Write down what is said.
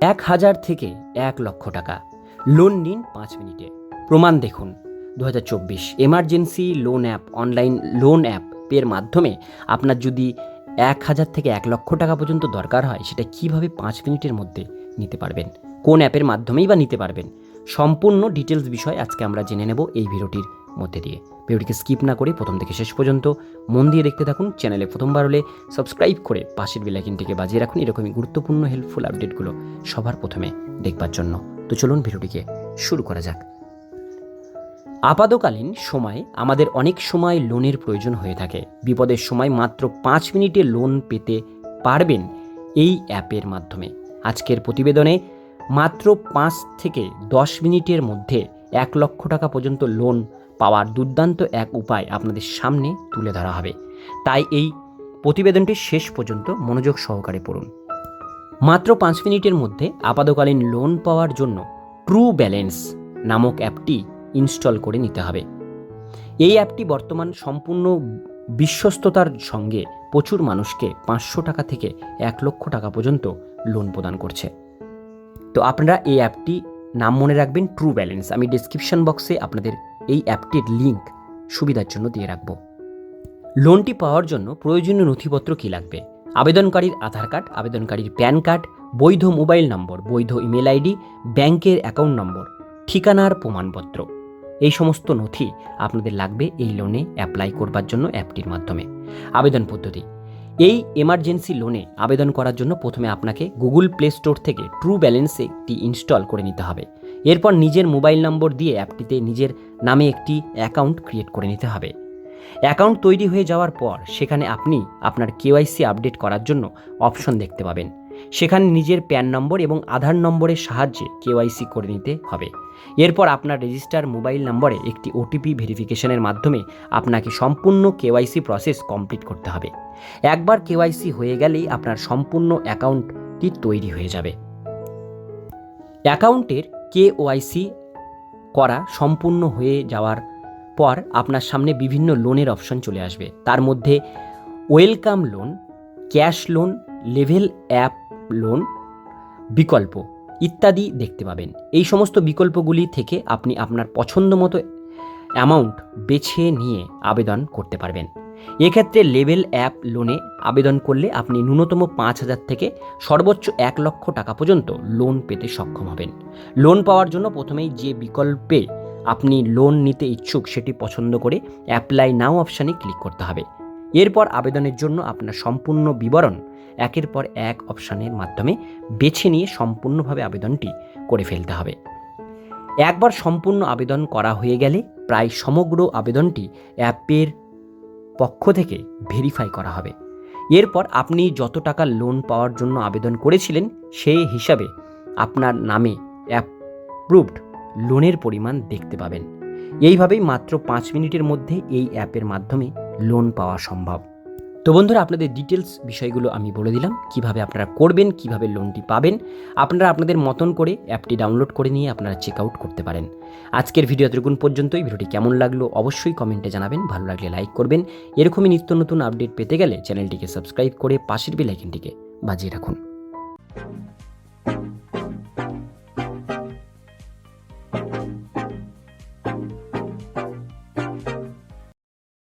এক হাজার থেকে এক লক্ষ টাকা। লোন নিন পাঁচ মিনিটে। প্রমাণ দেখুন। দু হাজার চব্বিশ emergency loan app, online loan app এর মাধ্যমে আপনার যদি এক হাজার থেকে এক লক্ষ টাকা পর্যন্ত দরকার হয়, সেটা কীভাবে পাঁচ মিনিটের মধ্যে নিতে পারবেন? কোন অ্যাপের মাধ্যমেই বা নিতে পারবেন? সম্পূর্ণ ডিটেলস বিষয় আজকে আমরা জেনে নেব এই ভিডিওটির। মধ্যে দিয়ে। ভিডিওটিকে স্কিপ না করে প্রথম থেকে শেষ পর্যন্ত মন দিয়ে দেখতে থাকুন। চ্যানেলে প্রথমবার হলে সাবস্ক্রাইব করে পাশের বেলাইকিনটিকে বাজিয়ে রাখুন। এরকমই গুরুত্বপূর্ণ হেল্পফুল আপডেটগুলো সবার প্রথমে দেখবার জন্য। তো চলুন ভিডিওটিকে শুরু করা যাক। আপাতকালীন সময় আমাদের অনেক সময় লোনের প্রয়োজন হয়ে থাকে। বিপদের সময় মাত্র পাঁচ মিনিটে লোন পেতে পারবেন এই অ্যাপের মাধ্যমে। আজকের প্রতিবেদনে মাত্র পাঁচ থেকে দশ মিনিটের মধ্যে এক লক্ষ টাকা পর্যন্ত লোন পাওয়ার দুর্দান্ত এক উপায় আপনাদের সামনে তুলে ধরা হবে। তাই এই প্রতিবেদনটি শেষ পর্যন্ত মনোযোগ সহকারে পড়ুন। মাত্র পাঁচ মিনিটের মধ্যে আপাতকালীন লোন পাওয়ার জন্য ট্রু ব্যালেন্স নামক অ্যাপটি ইনস্টল করে নিতে হবে। এই অ্যাপটি বর্তমান সম্পূর্ণ বিশ্বস্ততার সঙ্গে প্রচুর মানুষকে পাঁচশো টাকা থেকে এক লক্ষ টাকা পর্যন্ত লোন প্রদান করছে। তো আপনারা এই অ্যাপটি নাম মনে রাখবেন ট্রু ব্যালেন্স আমি ডিসক্রিপশন বক্সে আপনাদের এই অ্যাপটির লিঙ্ক সুবিধার জন্য দিয়ে রাখব। লোনটি পাওয়ার জন্য প্রয়োজনীয় নথিপত্র কী লাগবে? আবেদনকারীর আধার কার্ড, আবেদনকারীর প্যান কার্ড, বৈধ মোবাইল নম্বর, বৈধ ইমেল আইডি, ব্যাংকের অ্যাকাউন্ট নম্বর, ঠিকানার প্রমাণপত্র। এই সমস্ত নথি আপনাদের লাগবে এই লোনে অ্যাপ্লাই করবার জন্য অ্যাপটির মাধ্যমে। আবেদন পদ্ধতি। এই এমার্জেন্সি লোনে আবেদন করার জন্য প্রথমে আপনাকে গুগল প্লে স্টোর থেকে ট্রু ব্যালেন্স একটি ইনস্টল করে নিতে হবে। এরপর নিজের মোবাইল নম্বর দিয়ে অ্যাপটিতে নিজের নামে একটি অ্যাকাউন্ট ক্রিয়েট করে নিতে হবে। অ্যাকাউন্ট তৈরি হয়ে যাওয়ার পর সেখানে আপনি আপনার কেওয়াইসি আপডেট করার জন্য অপশন দেখতে পাবেন। সেখানে নিজের প্যান নম্বর এবং আধার নম্বরের সাহায্যে কেওয়াইসি করে নিতে হবে। এরপর আপনার রেজিস্টার মোবাইল নম্বরে একটি ওটিপি ভেরিফিকেশনের মাধ্যমে আপনাকে সম্পূর্ণ কেওয়াইসি প্রসেস কমপ্লিট করতে হবে। একবার কেওয়াইসি হয়ে গেলেই আপনার সম্পূর্ণ অ্যাকাউন্টটি তৈরি হয়ে যাবে। অ্যাকাউন্টের কেওয়াইসি করা সম্পূর্ণ হয়ে যাওয়ার পর আপনার সামনে বিভিন্ন লোনের অপশন চলে আসবে। তার মধ্যে welcome loan cash loan level app loan বিকল্প ইত্যাদি দেখতে পাবেন। এই সমস্ত বিকল্পগুলি থেকে আপনি আপনার পছন্দ মতো অ্যামাউন্ট বেছে নিয়ে আবেদন করতে পারবেন। এক্ষেত্রে লেভেল অ্যাপ লোনে আবেদন করলে আপনি ন্যূনতম পাঁচ হাজার থেকে সর্বোচ্চ এক লক্ষ টাকা পর্যন্ত লোন পেতে সক্ষম হবেন। লোন পাওয়ার জন্য প্রথমেই যে বিকল্পে আপনি লোন নিতে ইচ্ছুক সেটি পছন্দ করে অ্যাপ্লাই নাও অপশানে ক্লিক করতে হবে। এরপর আবেদনের জন্য আপনার সম্পূর্ণ বিবরণ একের পর এক অপশানের মাধ্যমে বেছে নিয়ে সম্পূর্ণভাবে আবেদনটি করে ফেলতে হবে। একবার সম্পূর্ণ আবেদন করা হয়ে গেলে প্রায় সমগ্র আবেদনটি অ্যাপের পক্ষ থেকে ভেরিফাই করা হবে। এরপর আপনি যত টাকা লোন পাওয়ার জন্য আবেদন করেছিলেন, সেই হিসাবে আপনার নামে অ্যাপ্রুভড লোনের পরিমাণ দেখতে পাবেন। এইভাবেই মাত্র পাঁচ মিনিটের মধ্যে এই অ্যাপের মাধ্যমে লোন পাওয়া সম্ভব। তো বন্ধুরা, আপনাদের ডিটেলস বিষয়গুলো আমি বলে দিলাম। কীভাবে আপনারা করবেন, কীভাবে লোনটি পাবেন, আপনারা আপনাদের মতন করে অ্যাপটি ডাউনলোড করে নিয়ে আপনারা চেক আউট করতে পারেন। আজকের ভিডিও এতটুকুন পর্যন্তই। ভিডিওটি কেমন লাগল অবশ্যই কমেন্টে জানাবেন। ভালো লাগলে লাইক করবেন। এরকমই নিত্য নতুন আপডেট পেতে গেলে চ্যানেলটিকে সাবস্ক্রাইব করে পাশের বেলাইকনটিকে বাজিয়ে রাখুন।